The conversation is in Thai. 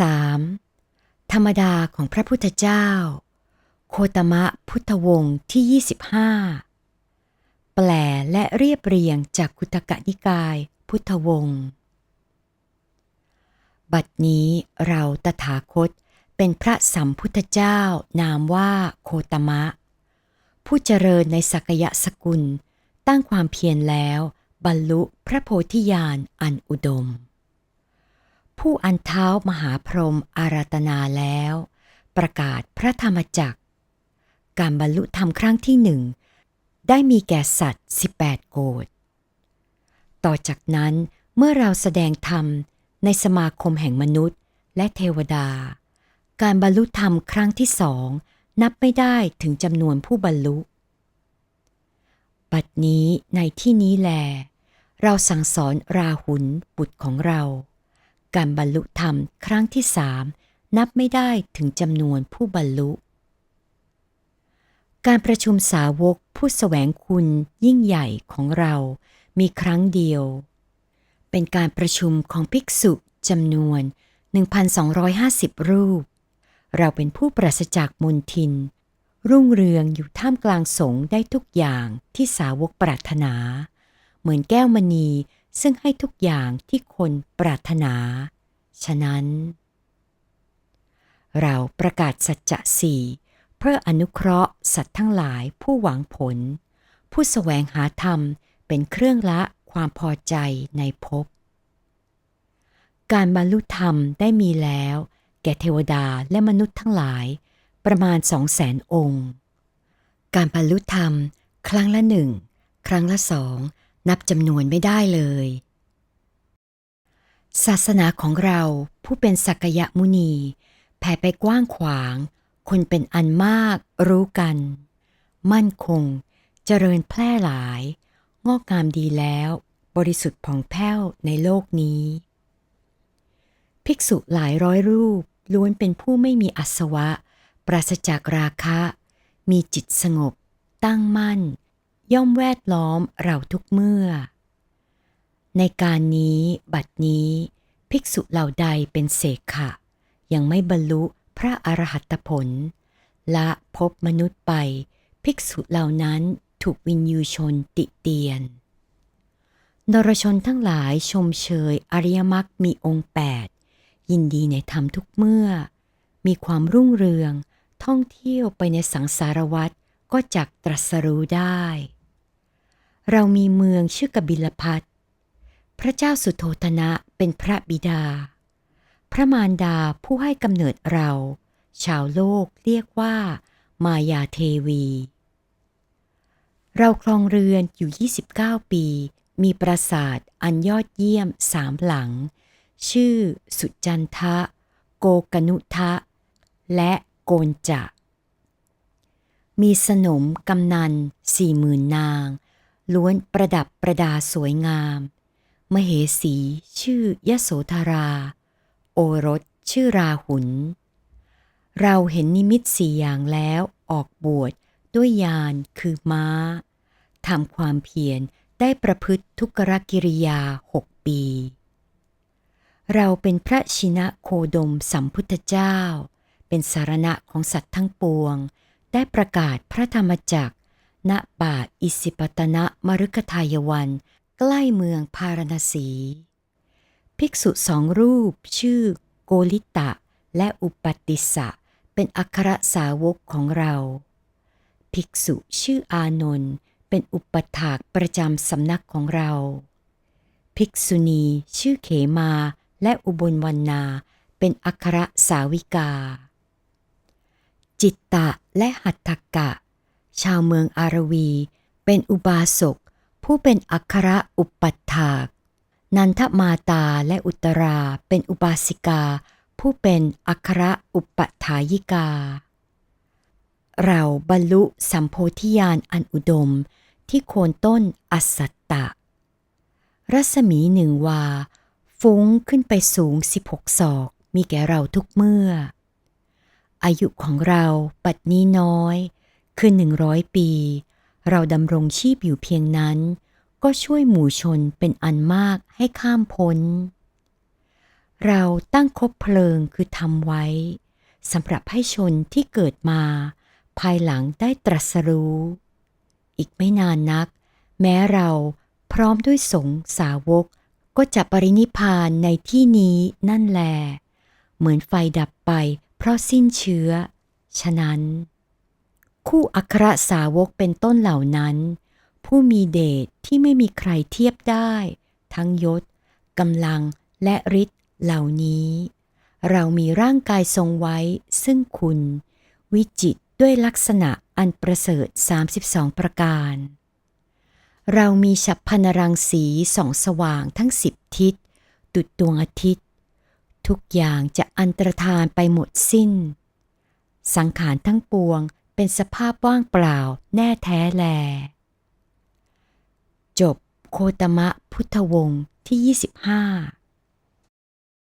3. ธรรมดาของพระพุทธเจ้า โคตมะพุทธวงศ์ที่ 25 แปลและเรียบเรียงจากคุตกะนิกายพุทธวงศ์ บัดนี้เราตถาคตเป็นพระสัมพุทธเจ้านามว่าโคตมะ ผู้เจริญในสักยะสกุลตั้งความเพียรแล้วบรรลุพระโพธิญาณอันอุดม ผู้อันเท้ามหาพรหมอาราธนาแล้ว ประกาศพระธรรมจักร การบรรลุธรรมครั้งที่หนึ่ง ได้มีแก่สัตว์ 18 โกดต่อจากนั้นเมื่อเราแสดงธรรมในสมาคมแห่งมนุษย์ และเทวดา การบรรลุธรรมครั้งที่สองนับไม่ได้ถึงจำนวนผู้บรรลุ บัดนี้ในที่นี้แล เราสั่งสอนราหุลบุตรของเรา การบรรลุธรรมครั้งที่สามนับไม่ได้ถึงจำนวนผู้บรรลุ การประชุมสาวกผู้แสวงคุณยิ่งใหญ่ของเรามีครั้งเดียว เป็นการประชุมของภิกษุจำนวน 1,250 รูป เราเป็นผู้ปราศจากมนทิน รุ่งเรืองอยู่ท่ามกลางสงฆ์ได้ทุกอย่างที่สาวกปรารถนา เหมือนแก้วมณี ซึ่งให้ทุกอย่างที่คนปรารถนา ฉะนั้น เราประกาศสัจจะสี่เพื่ออนุเคราะห์สัตว์ทั้งหลายผู้หวังผล ผู้แสวงหาธรรมเป็นเครื่องละความพอใจในภพ การบรรลุธรรมได้มีแล้ว แก่เทวดาและมนุษย์ทั้งหลาย ประมาณสองแสนองค์ การบรรลุธรรม ครั้งละหนึ่ง ครั้งละสอง นับจำนวนไม่ได้เลย ศาสนาของเราผู้เป็นสักยะมุนี แผ่ไปกว้างขวาง คนเป็นอันมาก รู้กัน มั่นคง เจริญแพร่หลาย งอกงามดีแล้ว บริสุทธิ์ผ่องแผ้วในโลกนี้ ภิกษุหลายร้อยรูปล้วนเป็นผู้ไม่มีอาสวะ ปราศจากราคะ มีจิตสงบ ตั้งมั่น ย่อมแวดล้อมเราทุกเมื่อ ในการนี้บัดนี้ ภิกษุเหล่าใดเป็นเสกขะ ยังไม่บรรลุพระอรหัตผล ละพบมนุษย์ไป ภิกษุเหล่านั้นถูกวินยูชนติเตียน นรชนทั้งหลายชมเชยอริยมรรคมีองค์แปดยินดีในธรรมทุกเมื่อ มีความรุ่งเรืองท่องเที่ยวไปในสังสารวัฏก็จักตรัสรู้ได้ เรามีเมืองชื่อกบิลพัทพระเจ้าสุโธทนะเป็นพระบิดา พระมารดาผู้ให้กำเนิดเรา ชาวโลกเรียกว่า มายาเทวี เราครองเรือนอยู่ 29 ปี มีปราสาทอันยอดเยี่ยมสามหลัง ชื่อสุจันทะ โกกนุทะ และโกนจะมีสนมกำนันสี่หมื่นนาง ล้วนประดับประดาสวยงาม มเหสีชื่อยโสธรา โอรสชื่อราหุลเราเห็นนิมิตสี่อย่างแล้วออกบวชด้วยยานคือม้าทำความเพียรได้ประพฤติทุกรกิริยาหกปี เราเป็นพระชินะโคดมสัมพุทธเจ้า เป็นสารณะของสัตว์ทั้งปวง ได้ประกาศพระธรรมจักร ณป่าอิสิปตนะมรุกทายวัน ใกล้เมืองพาราณสี ภิกษุสองรูปชื่อโกลิตะและอุปติสสะเป็นอัครสาวกของเรา ภิกษุชื่ออานนท์เป็นอุปถากประจำสำนักของเรา ภิกษุณีชื่อเขมาและอุบลวันนาเป็นอัครสาวิกา จิตตะและหัตถกะ ชาวเมืองอารวี เป็นอุบาสก ผู้เป็นอัครอุปัฏฐาก นันทมาตาและอุตราเป็นอุบาสิกา ผู้เป็นอัครอุปัฏฐายิกา เราบรรลุสัมโพธิญาณอันอุดมที่โคนต้นอสัตตะ รัศมีหนึ่งวา ฟุ้งขึ้นไปสูง 16 ศอก มีแก่เราทุกเมื่อ อายุของเราปัดนี้น้อย คือหนึ่งร้อยปี เราดำรงชีพอยู่เพียงนั้น ก็ช่วยหมู่ชนเป็นอันมากให้ข้ามพ้น เราตั้งคบเพลิงคือทำไว้สำหรับให้ชนที่เกิดมา ภายหลังได้ตรัสรู้ อีกไม่นานนัก แม้เราพร้อมด้วยสงสาวกก็จะปรินิพพานในที่นี้นั่นแล เหมือนไฟดับไปเพราะสิ้นเชื้อ ฉะนั้น คู่อัครสาวกเป็นต้นเหล่านั้น ผู้มีเดชที่ไม่มีใครเทียบได้ ทั้งยศกำลังและฤทธิ์เหล่านี้ เรามีร่างกายทรงไว้ซึ่งคุณ วิจิตด้วยลักษณะอันประเสริฐ 32 ประการ เรามีฉับพนรังสีส่องสว่างทั้งสิบทิศดุจดวงอาทิตย์ ทุกอย่างจะอันตรธานไปหมดสิ้น สังขารทั้งปวง เป็นสภาพว่างเปล่าแน่แท้แล จบโคตมะพุทธวงศ์ที่ 25